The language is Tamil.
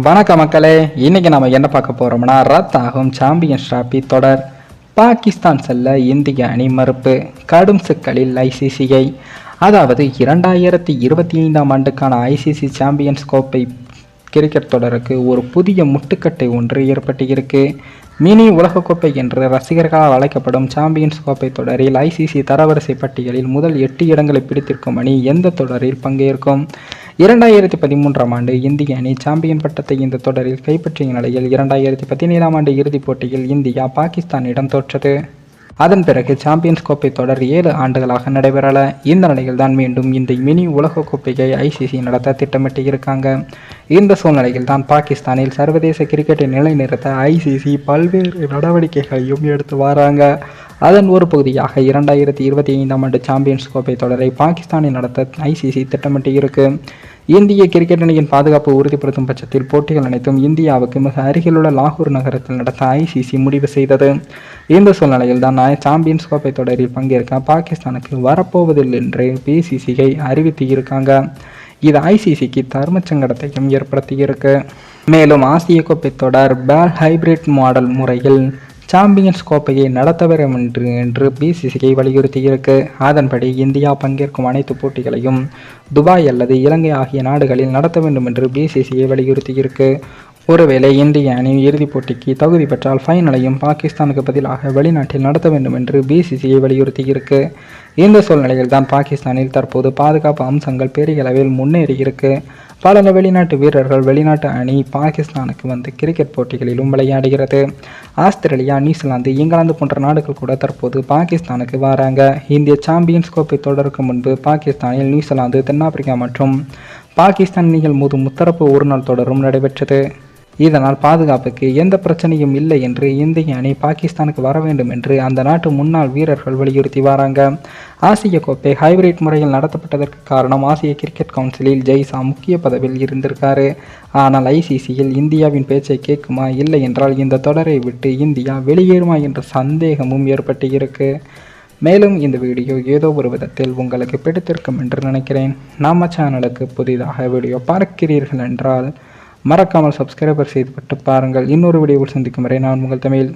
வணக்க மக்களே இன்னைக்கு நம்ம என்ன பார்க்க போறோம்னா ரத் ஆகும் சாம்பியன்ஸ் டிராபி தொடர். பாகிஸ்தான் செல்ல இந்திய அணி மறுப்பு. கடும் சிக்கலில் ஐசிசிஐ. அதாவது இரண்டாயிரத்தி இருபத்தி ஐந்தாம் ஆண்டுக்கான ஐசிசி சாம்பியன்ஸ் கோப்பை கிரிக்கெட் தொடருக்கு ஒரு புதிய முட்டுக்கட்டை ஒன்று ஏற்பட்டு இருக்கு மினி உலகக்கோப்பை என்று ரசிகர்களால் அழைக்கப்படும் சாம்பியன்ஸ் கோப்பை தொடரில் ஐசிசி தரவரிசை பட்டியலில் முதல் எட்டு இடங்களை பிடித்திருக்கும் அணி எந்த தொடரில் பங்கேற்கும்? இரண்டாயிரத்தி பதிமூன்றாம் ஆண்டு இந்திய அணி சாம்பியன் பட்டத்தை இந்த தொடரில் கைப்பற்றிய நிலையில் இரண்டாயிரத்தி பதினேழாம் ஆண்டு இறுதிப் போட்டியில் இந்தியா பாகிஸ்தானிடம் தோற்றது. அதன் பிறகு சாம்பியன்ஸ் கோப்பை தொடர் ஏழு ஆண்டுகளாக நடைபெறல. இந்த நிலையில் தான் மீண்டும் இந்த மினி உலக கோப்பையை ஐசிசி நடத்த திட்டமிட்டு இருக்காங்க. இந்த சூழ்நிலையில் தான் பாகிஸ்தானில் சர்வதேச கிரிக்கெட்டை நிலைநிறுத்த ஐசிசி பல்வேறு நடவடிக்கைகளையும் எடுத்து வராங்க. அதன் ஒரு பகுதியாக இரண்டாயிரத்தி இருபத்தி ஐந்தாம் ஆண்டு சாம்பியன்ஸ் கோப்பை தொடரை பாகிஸ்தானில் நடத்த ஐசிசி திட்டமிட்டு இருக்கு. இந்திய கிரிக்கெட் அணியின் பாதுகாப்பு உறுதிப்படுத்தும் பட்சத்தில் போட்டிகள் அனைத்தும் இந்தியாவுக்கு மிக அருகிலுள்ள லாகூர் நகரத்தில் நடத்த ஐசிசி முடிவு செய்தது. இந்த சூழ்நிலையில் தான் சாம்பியன்ஸ் கோப்பை தொடரில் பங்கேற்க பாகிஸ்தானுக்கு வரப்போவதில்லை என்று பிசிசிஐ அறிவித்து இருக்காங்க இது ஐசிசிக்கு தர்ம சங்கடத்தையும் ஏற்படுத்தியிருக்கு. மேலும் ஆசிய கோப்பை தொடர் பேல் ஹைபிரிட் மாடல் முறையில் சாம்பியன்ஸ் கோப்பையை நடத்த வேண்டும் என்று என்று பிசிசிஐ வலியுறுத்தியிருக்கு. அதன்படி இந்தியா பங்கேற்கும் அனைத்து போட்டிகளையும் துபாய் அல்லது இலங்கை ஆகிய நாடுகளில் நடத்த வேண்டும் என்று பிசிசிஐ வலியுறுத்தியிருக்கு. ஒருவேளை இந்திய அணி இறுதிப் போட்டிக்கு தகுதி பெற்றால் ஃபைனலையும் பாகிஸ்தானுக்கு பதிலாக வெளிநாட்டில் நடத்த வேண்டும் என்று பிசிசிஐ வலியுறுத்தியிருக்கு. இந்த சூழ்நிலையில் தான் பாகிஸ்தானில் தற்போது பாதுகாப்பு அம்சங்கள் பெரிய அளவில் முன்னேறியிருக்கு. பல வெளிநாட்டு வீரர்கள் வெளிநாட்டு அணி பாகிஸ்தானுக்கு வந்து கிரிக்கெட் போட்டிகளிலும் விளையாடுகிறது. ஆஸ்திரேலியா நியூசிலாந்து இங்கிலாந்து போன்ற நாடுகள் கூட தற்போது பாகிஸ்தானுக்கு வராங்க. இந்திய சாம்பியன்ஸ் கோப்பை தொடருக்கு முன்பு பாகிஸ்தானில் நியூசிலாந்து தென்னாப்பிரிக்கா மற்றும் பாகிஸ்தான் அணிகள் மோதும் முத்தரப்பு ஒருநாள் தொடரும் நடைபெற்றது. இதனால் பாதுகாப்புக்கு எந்த பிரச்சனையும் இல்லை என்று இந்திய அணி பாகிஸ்தானுக்கு வர வேண்டும் என்று அந்த நாட்டு முன்னாள் வீரர்கள் வலியுறுத்தி வராங்க. ஆசிய கோப்பை ஹைபிரிட் முறையில் நடத்தப்பட்டதற்கு காரணம் ஆசிய கிரிக்கெட் கவுன்சிலில் ஜெய்சா முக்கிய பதவியில் இருந்திருக்காரு. ஆனால் ஐசிசியில் இந்தியாவின் பேச்சை கேட்குமா இல்லை என்றால் இந்த தொடரை விட்டு இந்தியா வெளியேறுமா என்ற சந்தேகமும் ஏற்பட்டு இருக்கு மேலும் இந்த வீடியோ ஏதோ ஒரு விதத்தில் உங்களுக்கு பிடித்திருக்கும் என்று நினைக்கிறேன். நம்ம சேனலுக்கு புதிதாக வீடியோ பார்க்கிறீர்கள் என்றால் மறக்காமல் சப்ஸ்கிரைபர் செய்துவிட்டு பாருங்கள். இன்னொரு வீடியோவில் சந்திக்கும் வரை நான் உங்கள் தமிழ்.